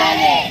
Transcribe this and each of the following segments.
Dale.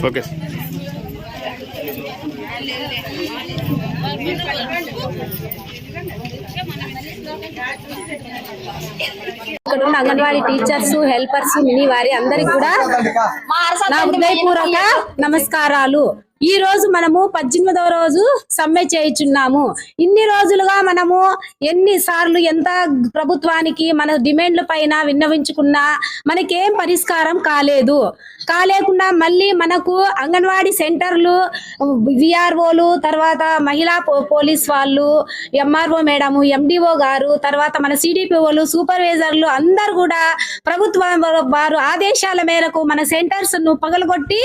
Focus. Thank you. ఇక్కడ ఉన్న anganwadi teachers helpers mini వారి అందరికి కూడా నా హృదయపూర్వక నమస్కారాలు. ఈ రోజు మనము పద్దెనిమిదవ రోజు సమ్మె చేయుచున్నాము. ఇన్ని రోజులుగా మనము ఎన్ని సార్లు ఎంత ప్రభుత్వానికి మన డిమాండ్ల పైన విన్నవించుకున్నా మనకేం పరిష్కారం కాలేదు. కాలేకుండా మళ్ళీ మనకు అంగన్వాడీ సెంటర్లు విఆర్ఓలు తర్వాత మహిళా పోలీస్ వాళ్ళు ఎంఆర్ఓ మేడము ఎండిఓ గారు తర్వాత మన సిడిపిఓలు సూపర్వైజర్లు అందరు కూడా ప్రభుత్వం వారు- వారు ఆదేశాల మేరకు మన సెంటర్స్ను పగలగొట్టి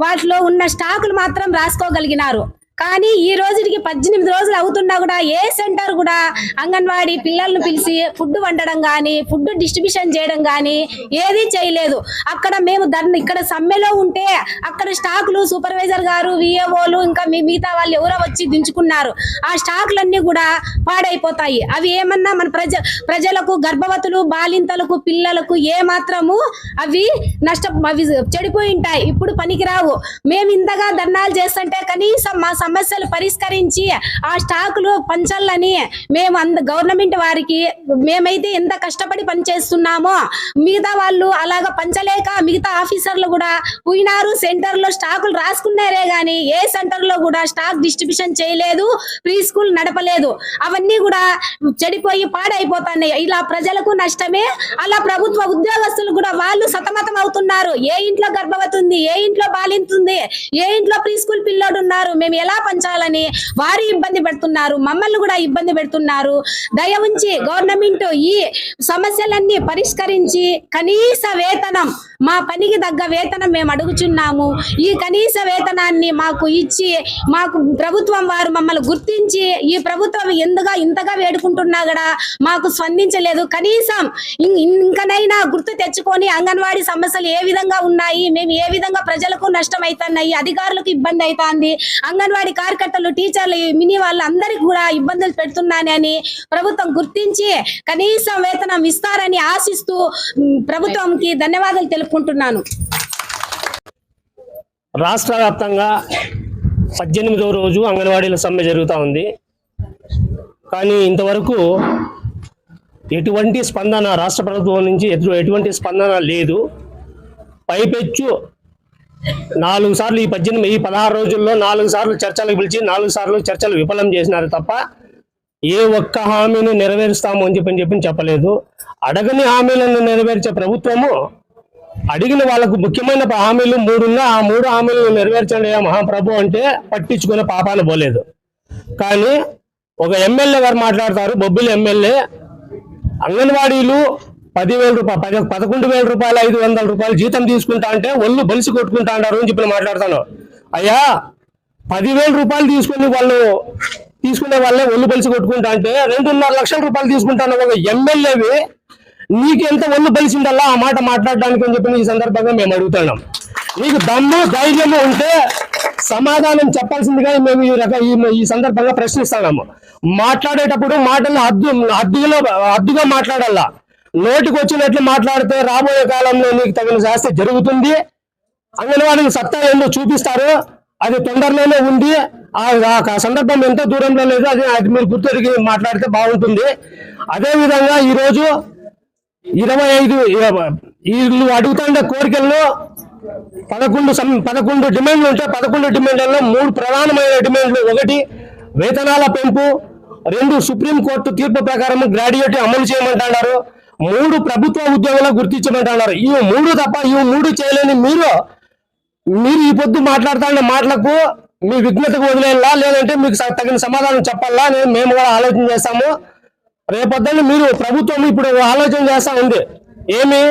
వాటిలో ఉన్న స్టాకులు మాత్రం రాసుకోగలిగినారు. కానీ ఈ రోజుకి పద్దెనిమిది రోజులు అవుతున్నా కూడా ఏ సెంటర్ కూడా అంగన్వాడీ పిల్లలను పిలిచి ఫుడ్ వండడం కానీ ఫుడ్ డిస్ట్రిబ్యూషన్ చేయడం కానీ ఏది చేయలేదు. అక్కడ మేము దాన్ని ఇక్కడ సమ్మెలో ఉంటే అక్కడ స్టాకులు సూపర్వైజర్ గారు విఏఓలు ఇంకా మీ మిగతా వాళ్ళు ఎవరో వచ్చి దించుకున్నారు. ఆ స్టాకులన్నీ కూడా పాడైపోతాయి. అవి ఏమన్నా మన ప్రజ ప్రజలకు గర్భవతులు బాలింతలకు పిల్లలకు ఏ మాత్రము అవి నష్ట అవి చెడిపోయి ఉంటాయి. ఇప్పుడు పనికిరావు. మేము ఇంతగా ధర్నాలు చేస్తుంటే కనీసం మా సమస్యలు పరిష్కరించి ఆ స్టాకులు పంచాలని మేము అంద గవర్నమెంట్ వారికి మేమైతే ఎంత కష్టపడి పనిచేస్తున్నామో మిగతా వాళ్ళు అలాగ పంచలేక మిగతా ఆఫీసర్లు కూడా పోయినారు సెంటర్లో స్టాకులు రాసుకున్నారే గాని ఏ సెంటర్లో కూడా స్టాక్ డిస్ట్రిబ్యూషన్ చేయలేదు ప్రీ స్కూల్ నడపలేదు. అవన్నీ కూడా చెడిపోయి పాడైపోతున్నాయి. ఇలా ప్రజలకు నష్టమే అలా ప్రభుత్వ ఉద్యోగస్తులు కూడా వాళ్ళు సతమతం అవుతున్నారు. ఏ ఇంట్లో గర్భవతి ఉంది ఏ ఇంట్లో బాలింతుంది ఏ ఇంట్లో ప్రీ స్కూల్ పిల్లోడు ఉన్నారు మేము ఎలా పంచాలని వారు ఇబ్బంది పెడుతున్నారు మమ్మల్ని కూడా ఇబ్బంది పెడుతున్నారు. దయ ఉంచి గవర్నమెంట్ ఈ సమస్యలన్నీ పరిష్కరించి కనీస వేతనం మా పనికి తగ్గ వేతనం మేము అడుగుచున్నాము. ఈ కనీస వేతనాన్ని మాకు ఇచ్చి మాకు ప్రభుత్వం వారు మమ్మల్ని గుర్తించి ఈ ప్రభుత్వం ఎందుగా ఇంతగా వేడుకుంటున్నా కూడా మాకు స్పందించలేదు. కనీసం ఇంకనైనా గుర్తు తెచ్చుకొని అంగన్వాడీ సమస్యలు ఏ విధంగా ఉన్నాయి మేము ఏ విధంగా ప్రజలకు నష్టం అవుతున్నాయి అధికారులకు ఇబ్బంది అవుతుంది అంగన్వాడీ కార్యకర్తలు టీచర్లు మినీ మినీ వాళ్ళందరికీ కూడా ఇబ్బందులు పెడుతున్నానని ప్రభుత్వం గుర్తించి కనీసం వేతనం ఇస్తారని ఆశిస్తూ ప్రభుత్వంకి ధన్యవాదాలు తెలుపు తెలుపుకుంటున్నాను రాష్ట్ర వ్యాప్తంగా పద్దెనిమిదవ రోజు అంగన్వాడీల సమ్మె జరుగుతూ ఉంది. కానీ ఇంతవరకు ఎటువంటి స్పందన రాష్ట్ర ప్రభుత్వం నుంచి ఎటువంటి స్పందన లేదు. పైపెచ్చు నాలుగు సార్లు ఈ పద్దెనిమిది ఈ పదహారు రోజుల్లో నాలుగు సార్లు చర్చలకు పిలిచి నాలుగు సార్లు చర్చలు విఫలం చేసినారు తప్ప ఏ ఒక్క హామీని నెరవేరుస్తాము అని చెప్పని చెప్పి చెప్పలేదు. అడగని హామీలను నెరవేర్చే ప్రభుత్వము అడిగిన వాళ్ళకు ముఖ్యమైన హామీలు మూడున్న ఆ మూడు హామీలను నెరవేర్చండి మహాప్రభు అంటే పట్టించుకునే పాపాన పోలేదు. కానీ ఒక ఎమ్మెల్యే గారు మాట్లాడతారు బొబ్బిలి ఎమ్మెల్యే అంగన్వాడీలు పదివేల రూపాయలు పదకొండు వేల రూపాయలు ఐదు వందల రూపాయలు జీతం తీసుకుంటా అంటే ఒళ్ళు బలిసి కొట్టుకుంటా అంటారు అని చెప్పి మాట్లాడతాను. అయ్యా పదివేల రూపాయలు తీసుకుని వాళ్ళు తీసుకునే వాళ్ళే ఒళ్ళు బలిసి కొట్టుకుంటా అంటే రెండున్నర లక్షల రూపాయలు తీసుకుంటాను ఒక ఎమ్మెల్యేవి నీకు ఎంత ఒళ్ళు బలిసిందల్లా ఆ మాట మాట్లాడడానికి అని చెప్పి ఈ సందర్భంగా మేము అడుగుతున్నాం. నీకు దమ్ము ధైర్యము ఉంటే సమాధానం చెప్పాల్సిందిగా మేము ఈ రక ఈ సందర్భంగా ప్రశ్నిస్తున్నాము. మాట్లాడేటప్పుడు మాటలు అద్దు అద్దులో అద్దుగా మాట్లాడాలా? నోటికి వచ్చినట్లు మాట్లాడితే రాబోయే కాలంలో నీకు తగిన శాస్తి జరుగుతుంది. అంగన్వాడికి సత్తా ఏందో చూపిస్తారు. అది తొందరలోనే ఉంది. ఆ సందర్భం ఎంతో దూరంలో లేదు. అది అది మీరు గుర్తెరిగి మాట్లాడితే బాగుంటుంది. అదేవిధంగా ఈరోజు ఇరవై ఐదు వీళ్ళు అడుగుతుండే కోరికల్లో పదకొండు సం- పదకొండు డిమాండ్లు ఉంటే పదకొండు డిమాండ్లలో మూడు ప్రధానమైన డిమాండ్లు. ఒకటి వేతనాల పెంపు. రెండు సుప్రీంకోర్టు తీర్పు ప్రకారం గ్రాడ్యుయేట్ అమలు చేయమంటున్నారు మూడు ప్రభుత్వ ఉద్యోగులకు గుర్తించమంటున్నారు ఈ మూడు తప్ప ఈ మూడు చేయలేని మీరు మీరు ఈ పొద్దు మాట్లాడుతున్న మాటలకు మీ విఘ్నతకు వదిలేలా లేదంటే మీకు తగిన సమాధానం చెప్పాలా మేము కూడా ఆలోచన చేస్తాము. రేపొద్దున మీరు ప్రభుత్వం ఇప్పుడు ఆలోచన చేస్తా ఉంది. ఏమి?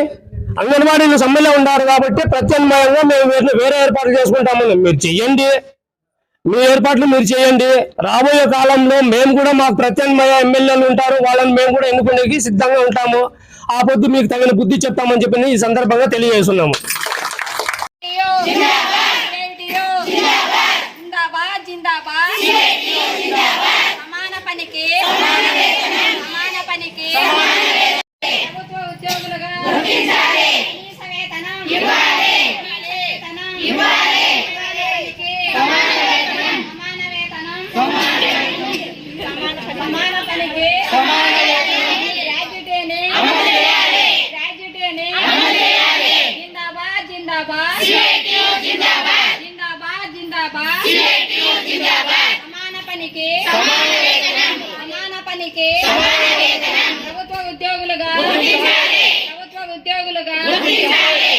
అంగన్వాడీలు సమ్మెలో ఉన్నారు కాబట్టి ప్రత్యామ్నాయంగా మేము వేరే వేరే ఏర్పాట్లు చేసుకుంటామని మీరు చెయ్యండి. మీ ఏర్పాట్లు మీరు చేయండి రాబోయే కాలంలో మేము కూడా మాకు ప్రత్యామ్నాయ ఎమ్మెల్యేలు ఉంటారు. వాళ్ళని మేము కూడా ఎన్నుకునేకి సిద్ధంగా ఉంటాము. ఆ పొద్దు మీకు తగిన బుద్ధి చెప్తామని చెప్పి ఈ సందర్భంగా తెలియజేస్తున్నాము. జిందాబాద్ జిందాబాద్ సమాన పనికి సమాన పనికి ప్రభుత్వ ఉద్యోగులుగా కనీస వేతనం వేతనం సమాన వేతనం సమాన వేతనం సమాన పనికి గ్రాడ్యుయేట్ని గ్రాడ్యుయేట్ని జిందాబాద్ జిందాబాద్ జిందాబాద్ జిందాబాద్ సమాన పనికి సమాన ప్రభుత్వ ఉద్యోగులుగా ప్రభుత్వ ఉద్యోగులుగా